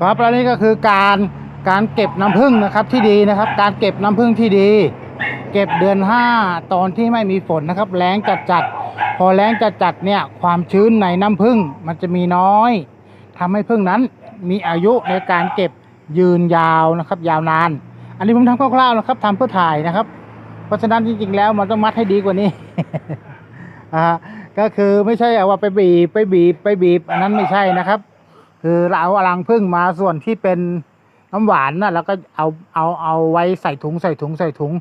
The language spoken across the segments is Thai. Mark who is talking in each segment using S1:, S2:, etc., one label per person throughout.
S1: ครับแล้วนี่ก็คือการการเก็บน้ำผึ้งนะครับที่ดีนะครับ การเก็บน้ำผึ้งที่ดี เก็บเดือนห้าตอนที่ไม่มีฝนนะครับแล้งจัดจัดพอแล้งจัดจัดเนี่ยความชื้นในน้ำผึ้งมันจะมีน้อยทำให้ผึ้งนั้นมีอายุในการเก็บยืนยาวนะครับ ยาวนาน อันนี้ผมทำคร่าวๆนะครับทำเพื่อถ่ายนะครับ เพราะฉะนั้นจริงๆแล้วมันต้องมัดให้ดีกว่านี้อ่าก็คือไม่ใช่ว่าไปบีบไปบีบไปบีบ อันนั้นไม่ใช่นะครับ คือเราเอารังพึ่งมาส่วนที่เป็นน้ำหวานนะแล้วก็เอาเอาเอาไว้ใส่ถุงใส่ถุงใส่ถุง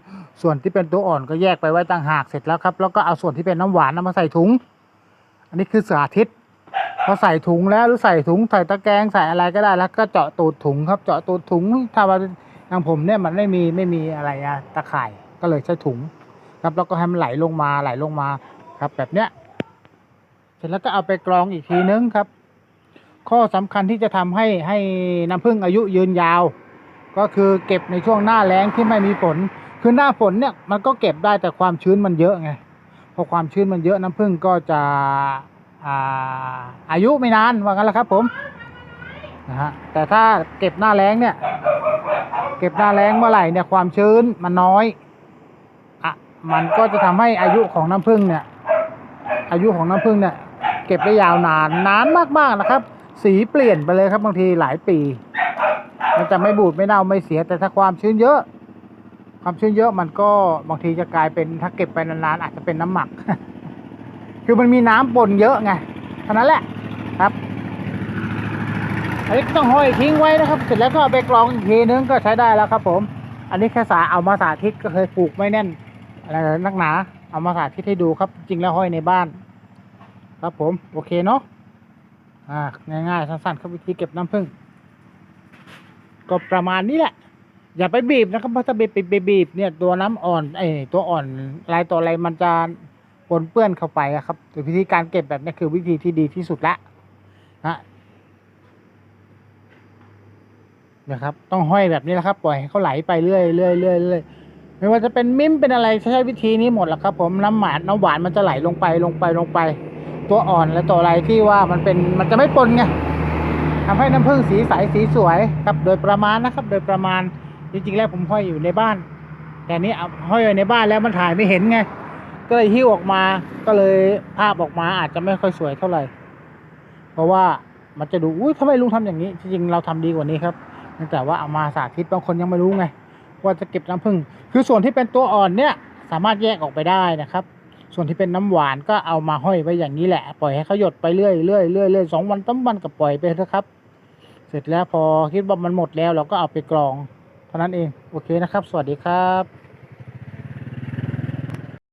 S1: ส่วนที่เป็นตัวอ่อนก็แยกไปไว้ต่างหากเสร็จแล้วครับ แล้วก็เอาส่วนที่เป็นน้ำหวานนำมาใส่ถุง อันนี้คือสาธิตพอใส่ถุงแล้วหรือใส่ถุงใส่ตะแกรงใส่อะไรก็ได้แล้วก็เจาะตูดถุงครับ เจาะตูดถุงถ้าว่าอย่างผมเนี่ยมันไม่มีไม่มีอะไรอะตะข่ายก็เลยใช้ถุง ครับแล้วก็ให้มันไหลลงมาไหลลงมาครับ แบบเนี้ย เสร็จแล้วก็เอาไปกรองอีกทีนึงครับ ข้อสำคัญที่จะทำให้ให้น้ำผึ้งอายุยืนยาว ก็คือเก็บในช่วงหน้าแล้งที่ไม่มีฝนคือหน้าฝนเนี่ยมันก็เก็บได้แต่ความชื้นมันเยอะไงพอความชื้นมันเยอะน้ำผึ้งก็จะอ่าอายุไม่นานว่างั้นแหละครับผมนะฮะแต่ถ้าเก็บหน้าแล้งเนี่ยเก็บหน้าแล้งเมื่อไหร่เนี่ยความชื้นมันน้อยอะมันก็จะทำให้อายุของน้ำผึ้งเนี่ยอายุของน้ำผึ้งเนี่ยเก็บได้ยาวนานนานมากๆนะครับ สีเปลี่ยนไปเลยครับบางทีหลายปี มันจะไม่บูดไม่เน่าไม่เสียแต่ถ้าความชื้นเยอะ ความชื้นเยอะมันก็บางทีจะกลายเป็นถ้าเก็บไปนานๆอาจจะเป็นน้ำหมัก คือมันมีน้ำปนเยอะไงเท่านั้นแหละครับอันนี้ต้องห้อยทิ้งไว้นะครับ เสร็จแล้วก็เอาไปกรองอีกทีนึงก็ใช้ได้แล้วครับ ผม อันนี้แค่สาเอามาสาธิตก็เคยปลูกไม่แน่นอะไรนักหนา เอามาสาธิตให้ดูครับ จริงแล้วห้อยในบ้าน ครับผม โอเคเนาะ อ่าง่ายๆสั้นๆครับวิธีเก็บน้ำผึ้งก็ประมาณนี้แหละ อย่าไปบีบนะครับเพราะถ้าบีบบีบบีบเนี่ยตัวน้ำอ่อนไอตัวอ่อนอะไรต่ออะไรมันจะปนเปื้อนเข้าไปอะครับแต่วิธีการเก็บแบบนี้คือวิธีที่ดีที่สุดละนะนะครับ ต้องห้อยแบบนี้แหละครับ ปล่อยให้เขาไหลไปเรื่อยเรื่อยเรื่อยเรื่อยไม่ว่าจะเป็นมิ้มเป็นอะไรใช้วิธีนี้หมดแหละครับ ผมน้ำหวานน้ำหวานมันจะไหลลงไปลงไปลงไป ตัวอ่อนและตัวอะไรที่ว่ามันเป็นมันจะไม่ปนไงทำให้น้ำผึ้งสีใสสีสวยครับ โดยประมาณนะครับ โดยประมาณจริงๆแล้วผมห้อยอยู่ในบ้าน แต่นี้ห้อยไว้ในบ้านแล้วมันถ่ายไม่เห็นไง ก็เลยหิ้วออกมาก็เลยภาพออกมาอาจจะไม่ค่อยสวยเท่าไหร่ เพราะว่ามันจะดูอุ้ยทำไมลุงทำอย่างนี้ จริงๆเราทำดีกว่านี้ครับแต่ว่าเอามาสาธิตบางคนยังไม่รู้ไงว่าจะเก็บน้ำผึ้งคือส่วนที่เป็นตัวอ่อนเนี่ย สามารถแยกออกไปได้นะครับ ส่วนที่เป็นน้ำหวานก็เอามาห้อยไว้อย่างนี้แหละ ปล่อยให้เขาหยดไปเรื่อยเรื่อยเรื่อยเรื่อยสองวันต้มวันก็ปล่อยไปนะครับ เสร็จแล้วพอคิดว่ามันหมดแล้วเราก็เอาไปกรอง เท่านั้นเอง โอเคนะครับ สวัสดีครับ